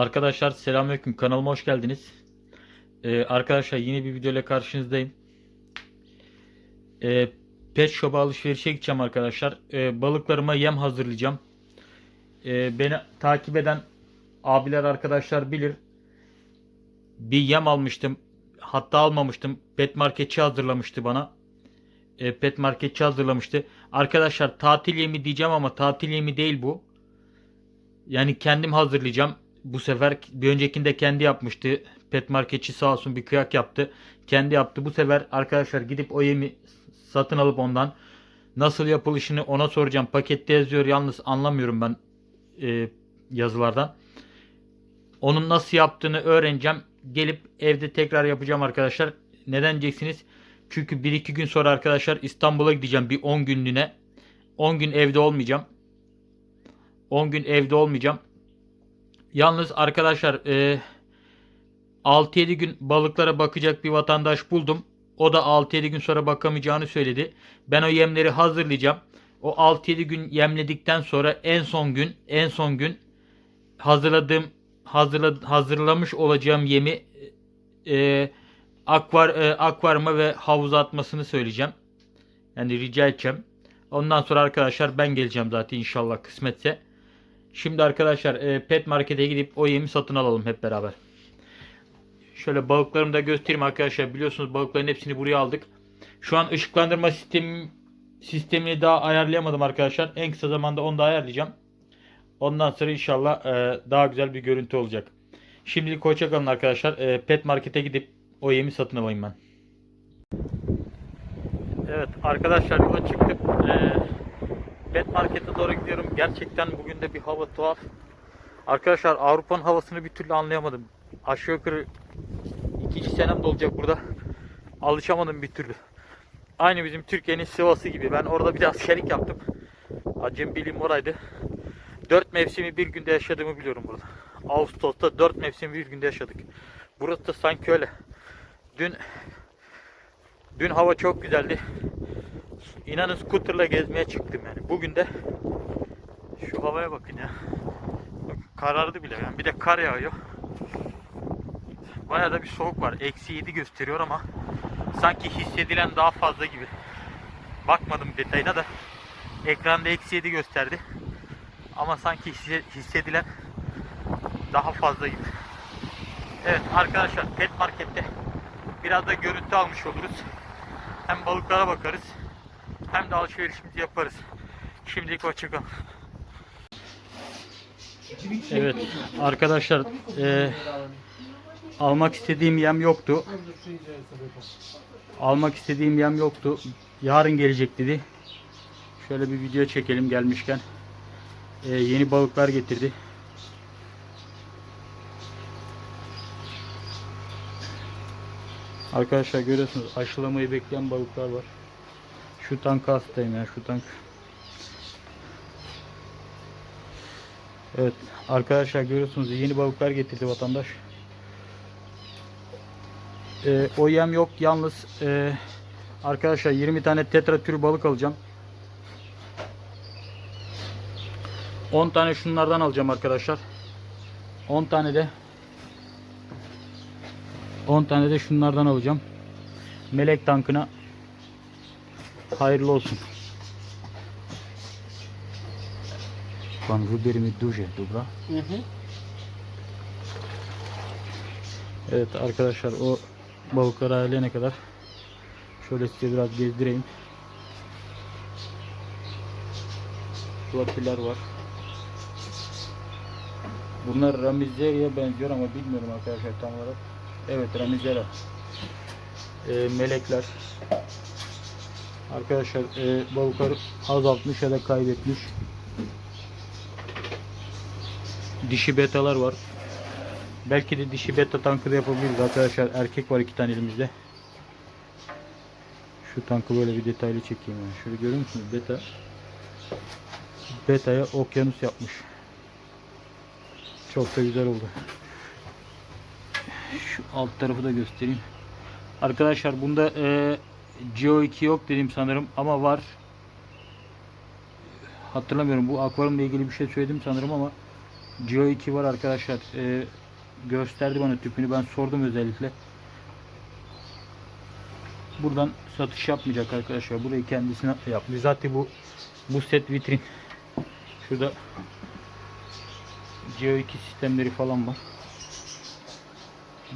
Arkadaşlar selamünaleyküm kanalıma hoş geldiniz. Ee, arkadaşlar yeni bir video ile karşınızdayım. Ee, pet shop'a alışverişe gideceğim arkadaşlar. Ee, balıklarıma yem hazırlayacağım. Ee, beni takip eden abiler arkadaşlar bilir. Bir yem almıştım. Hatta almamıştım. Pet marketçi hazırlamıştı bana. Ee, pet marketçi hazırlamıştı. Arkadaşlar tatil yemi diyeceğim ama tatil yemi değil bu. Yani kendim hazırlayacağım. Bu sefer bir öncekinde kendi yapmıştı. Pet marketçi sağ olsun bir kıyak yaptı. Kendi yaptı. Bu sefer arkadaşlar gidip o yemi satın alıp ondan nasıl yapılışını ona soracağım. Pakette yazıyor yalnız anlamıyorum ben e, yazılardan. Onun nasıl yaptığını öğreneceğim. Gelip evde tekrar yapacağım arkadaşlar. Neden diyeceksiniz? Çünkü 1-2 gün sonra arkadaşlar İstanbul'a gideceğim bir 10 günlüğüne. 10 gün evde olmayacağım. 10 gün evde olmayacağım. Yalnız arkadaşlar e, 6-7 gün balıklara bakacak bir vatandaş buldum. O da 6-7 gün sonra bakamayacağını söyledi. Ben o yemleri hazırlayacağım. O 6-7 gün yemledikten sonra en son gün en son gün hazırladığım hazırla, hazırlamış olacağım yemi e, akvar e, akvaryuma ve havuza atmasını söyleyeceğim. Yani rica edeceğim. Ondan sonra arkadaşlar ben geleceğim zaten inşallah kısmetse. Şimdi arkadaşlar e, pet markete gidip o yemi satın alalım hep beraber. Şöyle balıklarımı da göstereyim arkadaşlar. Biliyorsunuz balıkların hepsini buraya aldık. Şu an ışıklandırma sistemi sistemini daha ayarlayamadım arkadaşlar. En kısa zamanda onu da ayarlayacağım. Ondan sonra inşallah e, daha güzel bir görüntü olacak. Şimdilik hoşçakalın arkadaşlar. E, pet markete gidip o yemi satın alayım ben. Evet arkadaşlar yola çıktık. E, pet markete doğru gidiyorum. Gerçekten bugün de bir hava tuhaf. Arkadaşlar Avrupa'nın havasını bir türlü anlayamadım. Aşağı yukarı ikinci senem de olacak burada. Alışamadım bir türlü. Aynı bizim Türkiye'nin Sivas'ı gibi. Ben orada bir de askerlik yaptım. Acem bilim oraydı. Dört mevsimi bir günde yaşadığımı biliyorum burada. Ağustos'ta dört mevsimi bir günde yaşadık. Burası da sanki öyle. Dün dün hava çok güzeldi. İnanın scooterla gezmeye çıktım yani. Bugün de şu havaya bakın ya. Karardı bile yani. Bir de kar yağıyor. Bayağı da bir soğuk var. Eksi 7 gösteriyor ama sanki hissedilen daha fazla gibi. Bakmadım detayına da. Ekranda eksi 7 gösterdi. Ama sanki hisse- hissedilen daha fazla gibi. Evet arkadaşlar pet markette biraz da görüntü almış oluruz. Hem balıklara bakarız hem de alışverişimizi yaparız. Şimdilik hoşçakalın. Evet arkadaşlar eee, almak istediğim yem yoktu. Almak istediğim yem yoktu. Yarın gelecek dedi. Şöyle bir video çekelim gelmişken. Eee, yeni balıklar getirdi. Arkadaşlar görüyorsunuz aşılamayı bekleyen balıklar var. Şu tank hastayım ya şu tank. Evet arkadaşlar görüyorsunuz yeni balıklar getirdi vatandaş. Ee, o yem yok yalnız ee, arkadaşlar 20 tane tetra türü balık alacağım. 10 tane şunlardan alacağım arkadaşlar. 10 tane de 10 tane de şunlardan alacağım. Melek tankına hayırlı olsun. Pan wybierz mi duże, dobra? Evet arkadaşlar o balıkları ayarlayana kadar şöyle size biraz gezdireyim. Flapiler var. Bunlar Ramizeria'ya benziyor ama bilmiyorum arkadaşlar tam olarak. Evet Ramizera. Ee, melekler. Arkadaşlar e, balıkları azaltmış ya da kaybetmiş. Dişi betalar var. Belki de dişi beta tankı da yapabiliriz arkadaşlar. Erkek var iki tane elimizde. Şu tankı böyle bir detaylı çekeyim. Yani. Şöyle görüyor musunuz? Beta. Beta'ya okyanus yapmış. Çok da güzel oldu. Şu alt tarafı da göstereyim. Arkadaşlar bunda e, CO2 yok dedim sanırım ama var. Hatırlamıyorum bu akvaryumla ilgili bir şey söyledim sanırım ama Geo 2 var arkadaşlar. Ee, gösterdi bana tüpünü. Ben sordum özellikle. Buradan satış yapmayacak arkadaşlar. Burayı kendisine yapmış. Zaten bu bu set vitrin. Şurada Geo 2 sistemleri falan var.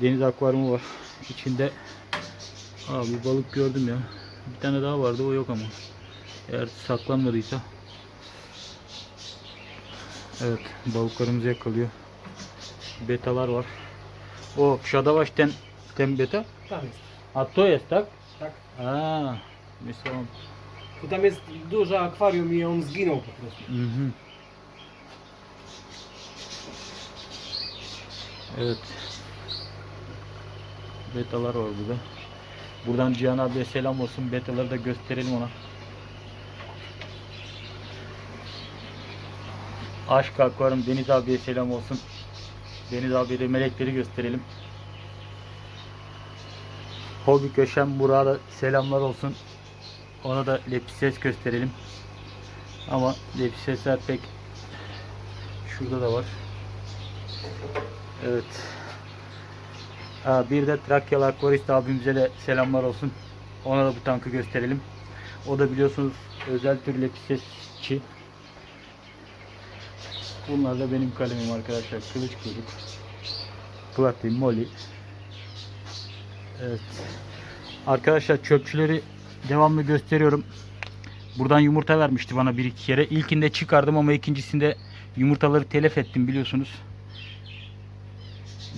Deniz akvaryumu var. İçinde Aa, bir balık gördüm ya. Bir tane daha vardı o yok ama. Eğer saklanmadıysa. Evet balıklarımızı yakalıyor. Betalar var. O szadałaś ten, ten beta? Tam jest. A to jest, tak? Tak. A, myślałem. To tam jest duże akwarium i on zginął po prostu. Mhm. Evet. Betalar var burada. Buradan Cihan abiye selam olsun. Betaları da gösterelim ona. Aşk Akvaryum Deniz abiye selam olsun. Deniz abiye de melekleri gösterelim. Hobi Köşem Burak'a da selamlar olsun. Ona da lepises gösterelim. Ama lepisesler pek şurada da var. Evet. Bir de Trakyalı Akvarist abimize de selamlar olsun. Ona da bu tankı gösterelim. O da biliyorsunuz özel tür lepisesçi. Bunlar da benim kalemim arkadaşlar. Kılıç kuyruk. Platin, Molly. Evet. Arkadaşlar çöpçüleri devamlı gösteriyorum. Buradan yumurta vermişti bana bir iki kere. İlkinde çıkardım ama ikincisinde yumurtaları telef ettim biliyorsunuz.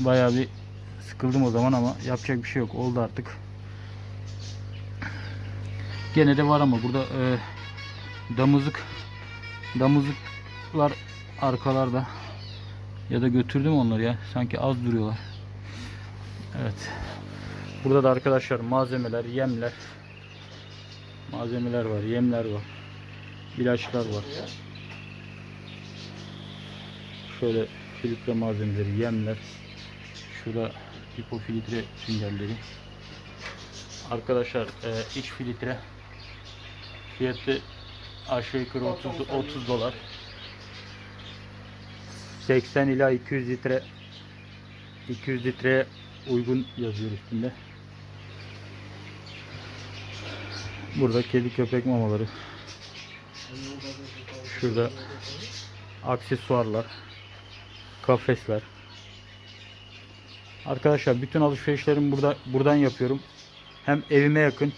Bayağı bir sıkıldım o zaman ama yapacak bir şey yok. Oldu artık. Gene de var ama burada e, damızlık damızlıklar arkalarda ya da götürdüm onları ya. Sanki az duruyorlar. Evet. Burada da arkadaşlar malzemeler, yemler, malzemeler var, yemler var, ilaçlar var. Şöyle filtre malzemeleri, yemler. Şurada hipofiltre süngerleri. Arkadaşlar e, iç filtre fiyatı aşağı yukarı 30, 30 dolar. 80 ila 200 litre 200 litreye uygun yazıyor üstünde. Burada kedi köpek mamaları. Şurada aksesuarlar, kafesler. Arkadaşlar bütün alışverişlerimi burada buradan yapıyorum. Hem evime yakın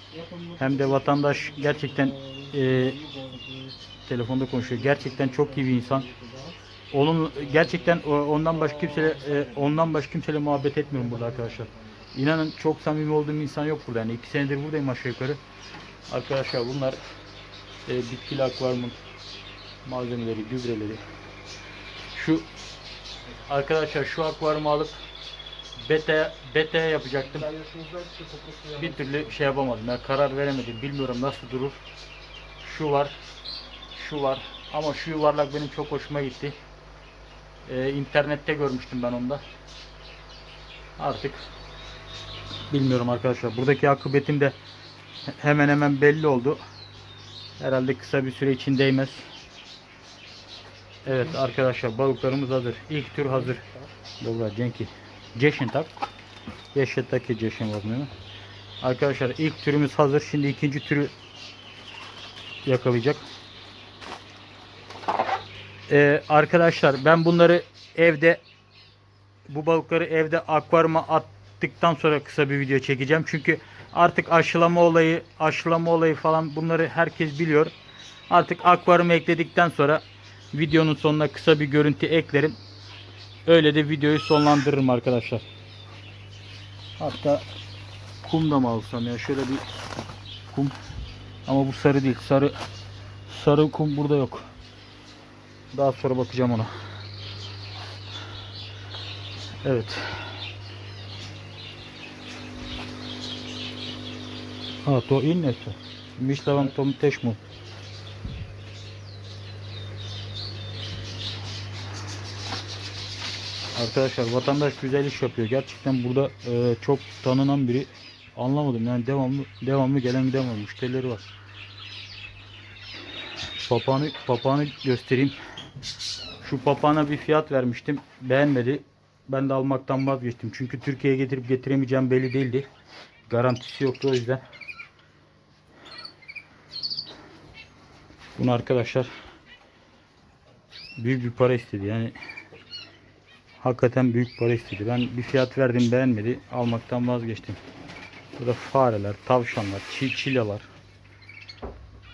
hem de vatandaş gerçekten e, telefonda konuşuyor. Gerçekten çok iyi bir insan. Onun gerçekten ondan başka kimseyle e, ondan başka kimseyle muhabbet etmiyorum burada arkadaşlar. İnanın çok samimi olduğum insan yok burada. Yani iki senedir buradayım aşağı yukarı. Arkadaşlar bunlar e, bitkili akvaryumun malzemeleri, gübreleri. Şu arkadaşlar şu akvaryumu alıp beta beta yapacaktım. Bir türlü şey yapamadım. Yani karar veremedim. Bilmiyorum nasıl durur. Şu var. Şu var. Ama şu yuvarlak benim çok hoşuma gitti. Ee, internette görmüştüm ben onda. Artık bilmiyorum arkadaşlar. Buradaki akıbetim de hemen hemen belli oldu. Herhalde kısa bir süre için değmez. Evet arkadaşlar balıklarımız hazır. İlk tür hazır. Dobra, dzięki. 10 tak? Takie 10 weźmiemy. Arkadaşlar ilk türümüz hazır. Şimdi ikinci türü yakalayacak. Ee, arkadaşlar ben bunları evde bu balıkları evde akvaryuma attıktan sonra kısa bir video çekeceğim. Çünkü artık aşılama olayı, aşılama olayı falan bunları herkes biliyor. Artık akvaryuma ekledikten sonra videonun sonuna kısa bir görüntü eklerim. Öyle de videoyu sonlandırırım arkadaşlar. Hatta kum da mı alsam ya şöyle bir kum ama bu sarı değil sarı sarı kum burada yok. Daha sonra bakacağım ona. Evet. A, to inne są. Myślałem, to też Arkadaşlar vatandaş güzel iş yapıyor. Gerçekten burada e, çok tanınan biri. Anlamadım yani devamlı devamlı gelen giden var. Müşterileri var. Papağanı, papağanı göstereyim. Şu papağana bir fiyat vermiştim. Beğenmedi. Ben de almaktan vazgeçtim. Çünkü Türkiye'ye getirip getiremeyeceğim belli değildi. Garantisi yoktu o yüzden. Bunu arkadaşlar büyük bir para istedi. Yani hakikaten büyük para istedi. Ben bir fiyat verdim beğenmedi. Almaktan vazgeçtim. Burada fareler, tavşanlar, çil çilalar.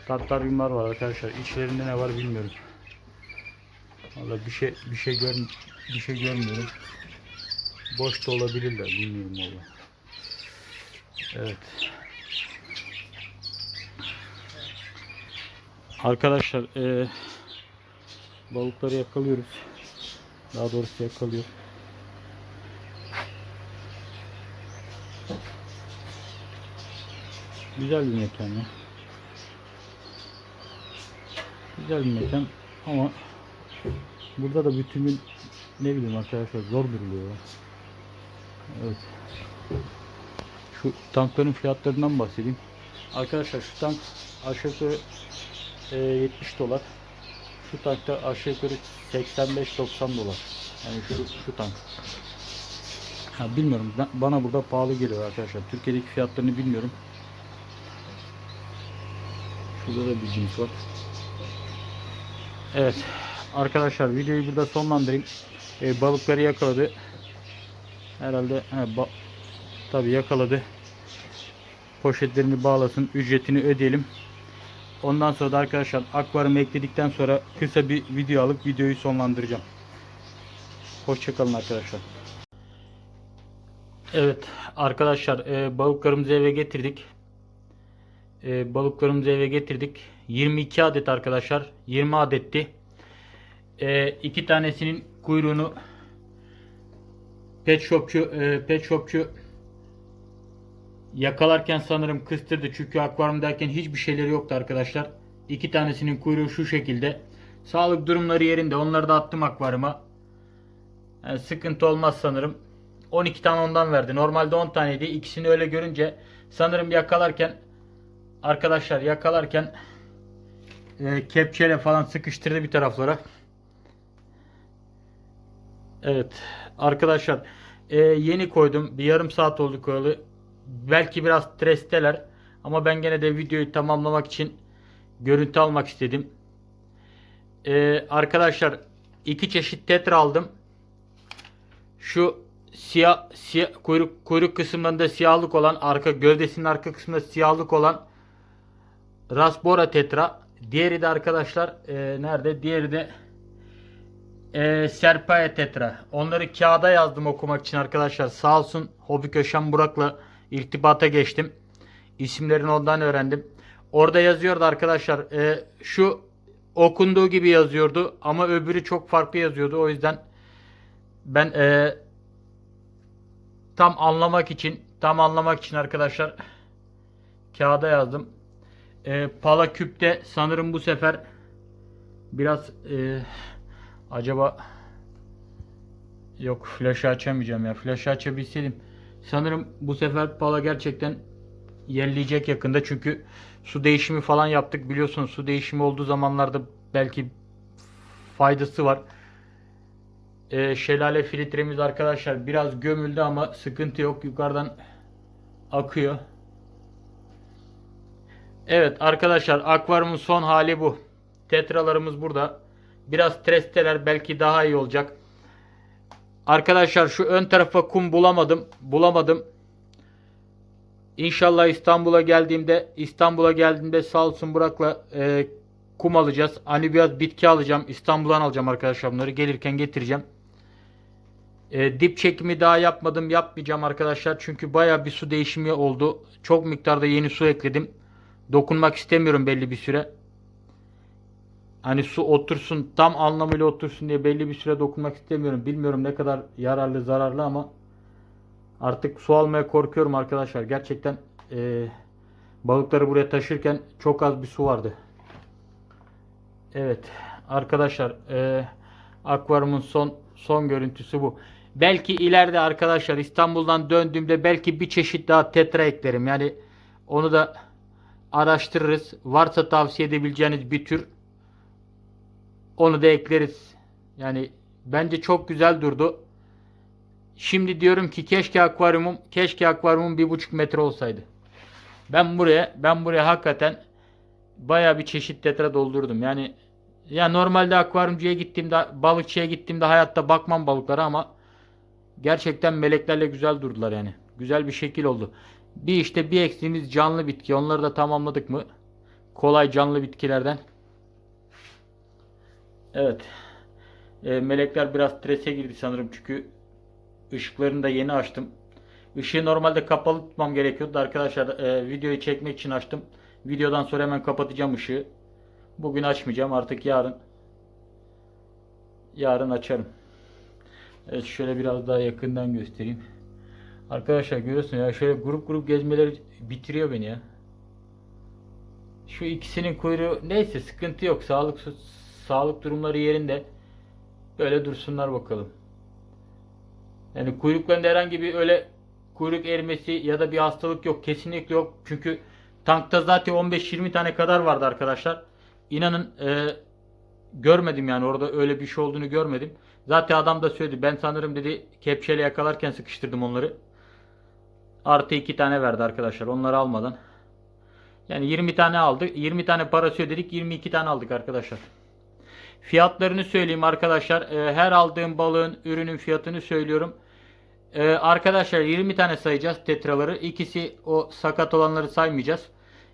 Tatlar var arkadaşlar. İçlerinde ne var bilmiyorum. Vallahi bir şey bir şey gör bir şey görmüyorum. Boş da olabilirler bilmiyorum valla. Evet. Arkadaşlar eee balıkları yakalıyoruz. Daha doğrusu yakalıyor. Güzel bir mekan ya. Güzel bir mekan ama burada da bütün gün ne bileyim arkadaşlar zor duruluyor. Evet. Şu tankların fiyatlarından bahsedeyim. Arkadaşlar şu tank aşağı yukarı e, 70 dolar. Şu tank da aşağı yukarı 85-90 dolar. Yani şu, şu tank. Ha, bilmiyorum. Bana burada pahalı geliyor arkadaşlar. Türkiye'deki fiyatlarını bilmiyorum. Şurada da bir cins var. Evet. Arkadaşlar videoyu burada sonlandırayım. E, balıkları yakaladı. Herhalde he, ba- tabii yakaladı. Poşetlerini bağlasın. Ücretini ödeyelim. Ondan sonra da arkadaşlar akvaryumu ekledikten sonra kısa bir video alıp videoyu sonlandıracağım. Hoşçakalın arkadaşlar. Evet arkadaşlar e, balıklarımızı eve getirdik. E, balıklarımızı eve getirdik. 22 adet arkadaşlar. 20 adetti. E, iki tanesinin kuyruğunu pet shopçu e, pet shopçu yakalarken sanırım kıstırdı. Çünkü akvaryumdayken hiçbir şeyleri yoktu arkadaşlar. İki tanesinin kuyruğu şu şekilde. Sağlık durumları yerinde. Onları da attım akvaryuma. Yani sıkıntı olmaz sanırım. 12 tane ondan verdi. Normalde 10 taneydi. İkisini öyle görünce sanırım yakalarken arkadaşlar yakalarken e, kepçeyle falan sıkıştırdı bir taraflara. Evet arkadaşlar e, yeni koydum. Bir yarım saat oldu koyalı. Belki biraz stresteler ama ben gene de videoyu tamamlamak için görüntü almak istedim. E, arkadaşlar iki çeşit tetra aldım. Şu siyah, siyah kuyruk kuyruk kısımlarında siyahlık olan arka gövdesinin arka kısmında siyahlık olan Rasbora tetra. Diğeri de arkadaşlar e, nerede? Diğeri de e, Serpaya tetra. Onları kağıda yazdım okumak için arkadaşlar. Sağ olsun Hobi Köşem Burak'la irtibata geçtim. İsimlerini ondan öğrendim. Orada yazıyordu arkadaşlar. e, şu okunduğu gibi yazıyordu ama öbürü çok farklı yazıyordu. O yüzden ben e, tam anlamak için tam anlamak için arkadaşlar kağıda yazdım. E, Pala küpte sanırım bu sefer biraz e, acaba yok flaşı açamayacağım ya. Flaşı açabilseydim. Sanırım bu sefer Pala gerçekten yerleyecek yakında. Çünkü su değişimi falan yaptık. Biliyorsunuz su değişimi olduğu zamanlarda belki faydası var. Ee, şelale filtremiz arkadaşlar biraz gömüldü ama sıkıntı yok. Yukarıdan akıyor. Evet arkadaşlar akvaryumun son hali bu. Tetralarımız burada. Biraz tresteler belki daha iyi olacak. Arkadaşlar şu ön tarafa kum bulamadım. Bulamadım. İnşallah İstanbul'a geldiğimde İstanbul'a geldiğimde sağ olsun Burak'la e, kum alacağız. Hani biraz bitki alacağım. İstanbul'dan alacağım arkadaşlar bunları. Gelirken getireceğim. E, dip çekimi daha yapmadım. Yapmayacağım arkadaşlar. Çünkü baya bir su değişimi oldu. Çok miktarda yeni su ekledim. Dokunmak istemiyorum belli bir süre. Hani su otursun tam anlamıyla otursun diye belli bir süre dokunmak istemiyorum. Bilmiyorum ne kadar yararlı zararlı ama artık su almaya korkuyorum arkadaşlar. Gerçekten e, balıkları buraya taşırken çok az bir su vardı. Evet arkadaşlar e, akvaryumun son son görüntüsü bu. Belki ileride arkadaşlar İstanbul'dan döndüğümde belki bir çeşit daha tetra eklerim. Yani onu da araştırırız. Varsa tavsiye edebileceğiniz bir tür onu da ekleriz. Yani bence çok güzel durdu. Şimdi diyorum ki keşke akvaryumum keşke akvaryumum bir buçuk metre olsaydı. Ben buraya ben buraya hakikaten baya bir çeşit tetra doldurdum. Yani ya normalde akvaryumcuya gittiğimde balıkçıya gittiğimde hayatta bakmam balıklara ama gerçekten meleklerle güzel durdular yani. Güzel bir şekil oldu. Bir işte bir eksiğimiz canlı bitki. Onları da tamamladık mı? Kolay canlı bitkilerden. Evet. E, melekler biraz strese girdi sanırım çünkü ışıklarını da yeni açtım. Işığı normalde kapalı tutmam gerekiyordu arkadaşlar. E, videoyu çekmek için açtım. Videodan sonra hemen kapatacağım ışığı. Bugün açmayacağım artık yarın. Yarın açarım. Evet şöyle biraz daha yakından göstereyim. Arkadaşlar görüyorsun ya şöyle grup grup gezmeleri bitiriyor beni ya. Şu ikisinin kuyruğu neyse sıkıntı yok. Sağlık sağlık durumları yerinde. Böyle dursunlar bakalım. Yani kuyruklarında herhangi bir öyle kuyruk erimesi ya da bir hastalık yok. Kesinlikle yok. Çünkü tankta zaten 15-20 tane kadar vardı arkadaşlar. İnanın e, görmedim yani orada öyle bir şey olduğunu görmedim. Zaten adam da söyledi. Ben sanırım dedi kepçeyle yakalarken sıkıştırdım onları. Artı 2 tane verdi arkadaşlar. Onları almadan. Yani 20 tane aldık. 20 tane parası ödedik. 22 tane aldık arkadaşlar. Fiyatlarını söyleyeyim arkadaşlar. Ee, her aldığım balığın ürünün fiyatını söylüyorum. Ee, arkadaşlar 20 tane sayacağız tetraları. İkisi o sakat olanları saymayacağız.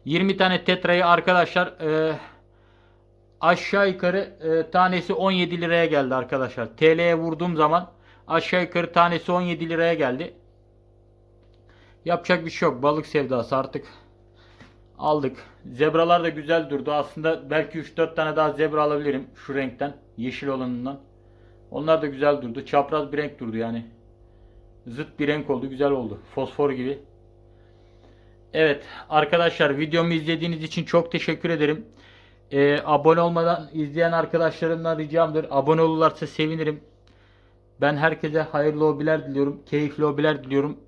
20 tane tetrayı arkadaşlar e, aşağı yukarı e, tanesi 17 liraya geldi arkadaşlar. TL'ye vurduğum zaman aşağı yukarı tanesi 17 liraya geldi. Yapacak bir şey yok. Balık sevdası artık aldık. Zebralar da güzel durdu. Aslında belki 3-4 tane daha zebra alabilirim şu renkten. Yeşil olanından. Onlar da güzel durdu. Çapraz bir renk durdu yani. Zıt bir renk oldu. Güzel oldu. Fosfor gibi. Evet arkadaşlar videomu izlediğiniz için çok teşekkür ederim. Ee, abone olmadan izleyen arkadaşlarımdan ricamdır. Abone olurlarsa sevinirim. Ben herkese hayırlı hobiler diliyorum. Keyifli hobiler diliyorum.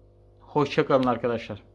Hoşçakalın arkadaşlar.